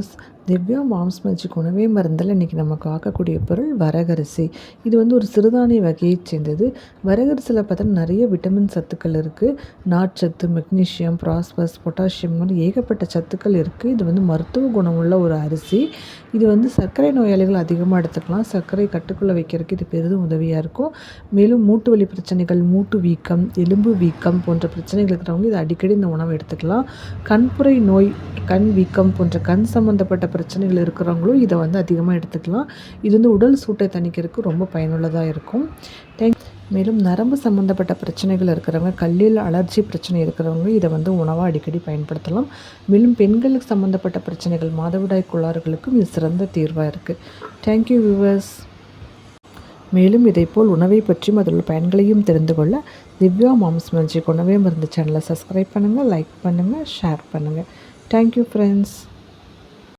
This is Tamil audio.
வியூவர்ஸ் திவ்யா மாம்ஸ் மேஜிக் உணவே மருந்தில் இன்றைக்கி நம்ம காக்கக்கூடிய பொருள் வரகரிசி. இது வந்து ஒரு சிறுதானிய வகையை சேர்ந்தது. வரகரிசியில் பார்த்தா நிறைய விட்டமின் சத்துக்கள் இருக்குது நார்ச்சத்து மெக்னீஷியம் ப்ராஸ்பஸ் பொட்டாசியம் மாதிரி ஏகப்பட்ட சத்துக்கள் இருக்குது இது வந்து மருத்துவ குணமுள்ள ஒரு அரிசி. இது வந்து சர்க்கரை நோயாளிகள் அதிகமாக எடுத்துக்கலாம். சர்க்கரை கட்டுக்குள்ளே வைக்கிறதுக்கு இது பெரிதும் உதவியாக இருக்கும். மேலும் மூட்டு வலி பிரச்சனைகள் மூட்டு வீக்கம் எலும்பு வீக்கம் போன்ற பிரச்சனைகள் இருக்கிறவங்க இது அடிக்கடி இந்த உணவை எடுத்துக்கலாம். கண்புரை நோய் கண் வீக்கம் போன்ற கண் சம்மந்தப்பட்ட பிரச்சனைகள் இருக்கிறவங்களும் இதை வந்து அதிகமாக எடுத்துக்கலாம். இது வந்து உடல் சூட்டை தணிக்கிறதுக்கு ரொம்ப பயனுள்ளதாக இருக்கும். தேங்க் மேலும் நரம்பு சம்மந்தப்பட்ட பிரச்சனைகள் இருக்கிறவங்க கல்லில் அலர்ஜி பிரச்சனை இருக்கிறவங்க இதை வந்து உணவாக அடிக்கடி பயன்படுத்தலாம். மேலும் பெண்களுக்கு சம்மந்தப்பட்ட பிரச்சனைகள் மாதவிடாய் கோளாறுகளுக்கும் இது சிறந்த தீர்வாக இருக்குது தேங்க்யூ வியூவர்ஸ் மேலும் இதைப்போல் உணவை பற்றியும் அதில் உள்ள பயன்களையும் தெரிந்து கொள்ள திவ்யா மாம்ஸ் மஞ்சி உணவே மருந்து சேனலை சப்ஸ்கிரைப் பண்ணுங்கள் லைக் பண்ணுங்கள் ஷேர் பண்ணுங்கள் தேங்க்யூ ஃப்ரெண்ட்ஸ்